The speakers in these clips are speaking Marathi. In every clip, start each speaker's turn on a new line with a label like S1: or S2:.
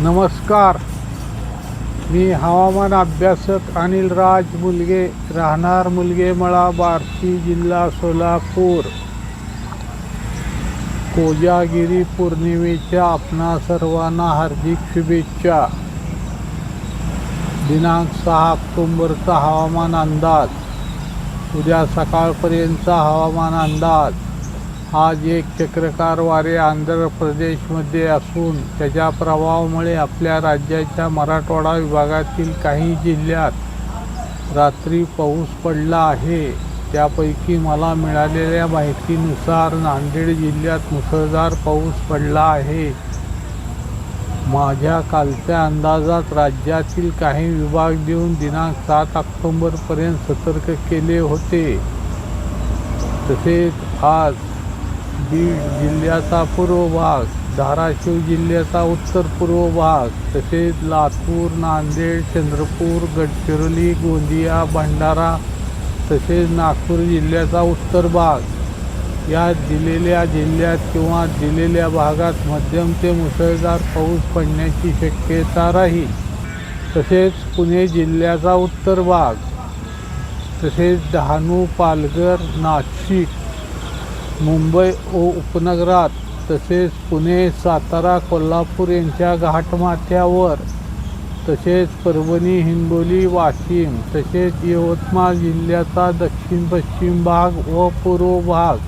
S1: नमस्कार. मी हवामान अभ्यासक अनिल राज मुलगे राहणार मुलगेमळा बार्शी जिल्हा सोलापूर. कोजागिरी पौर्णिमेच्या आपणा सर्वांना हार्दिक शुभेच्छा. दिनांक सहा ऑक्टोंबरचा हवामान अंदाज. उद्या सकाळपर्यंतचा हवामान अंदाज. आज एक चक्रकार वारे आंध्र प्रदेशमध्ये असून त्याच्या प्रभावामुळे आपल्या राज्याच्या मराठवाडा विभागातील काही जिल्ह्यात रात्री पाऊस पडला आहे. त्यापैकी मला मिळालेल्या माहितीनुसार नांदेड जिल्ह्यात मुसळधार पाऊस पडला आहे. माझ्या कालच्या अंदाजात राज्यातील काही विभाग देऊन दिनांक सात ऑक्टोंबरपर्यंत सतर्क केले होते. तसेच आज बीड जिल्ह्याचा पूर्व भाग धाराशिव जिल्ह्याचा उत्तर पूर्व भाग तसेच लातूर नांदेड चंद्रपूर गडचिरोली गोंदिया भंडारा तसेच नागपूर जिल्ह्याचा उत्तर भाग. या दिलेल्या जिल्ह्यात किंवा दिलेल्या भागात मध्यम ते मुसळधार पाऊस पडण्याची शक्यता राहील. तसेच पुणे जिल्ह्याचा उत्तर भाग तसेच डहाणू पालघर नाशिक मुंबई व उपनगरात तसेच पुणे सातारा कोल्हापूर यांच्या घाटमाथ्यावर तसेच परभणी हिंगोली वाशिम तसेच यवतमाळ जिल्ह्याचा दक्षिण पश्चिम भाग व पूर्व भाग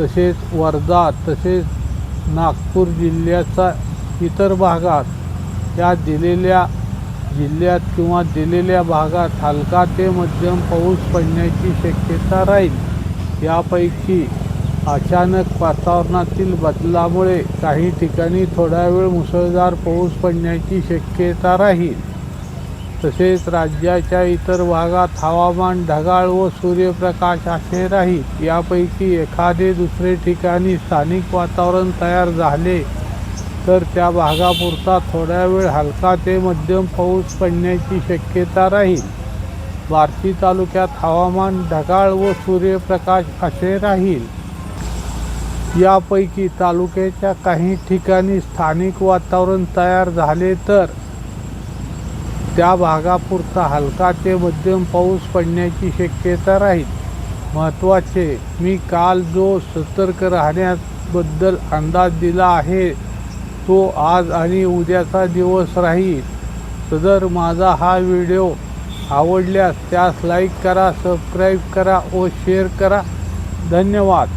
S1: तसेच वर्धा तसेच नागपूर जिल्ह्याचा इतर भागात या दिलेल्या जिल्ह्यात किंवा दिलेल्या भागात हलका ते मध्यम पाऊस पडण्याची शक्यता राहील. यापैकी अचानक वातावरणातील बदलामुळे काही ठिकाणी थोडा वेळ मुसळधार पाऊस पडण्याची शक्यता राहील. तसेच राज्याच्या इतर भागात हवामान ढगाळ व सूर्यप्रकाश असे राहील. यापैकी एखादे दुसरे ठिकाणी स्थानिक वातावरण तयार झाले तर त्या भागापुरता थोड्या वेळ हलका ते मध्यम पाऊस पडण्याची शक्यता राहील. बार्शी तालुक्यात हवामान ढगाळ व सूर्यप्रकाश असे राहील. यापैकी तालुक्याच्या काही ठिकाणी स्थानिक वातावरण तयार झाले तर त्या भागापुरता हलका ते मध्यम पाऊस पडण्याची शक्यता राहील. महत्त्वाचे मी काल जो सतर्क राहण्याबद्दल अंदाज दिला आहे तो आज आणि उद्याचा दिवस राहील. सदर माझा हा व्हिडिओ आवडल्यास त्यास लाईक करा सबस्क्राईब करा व शेअर करा. धन्यवाद.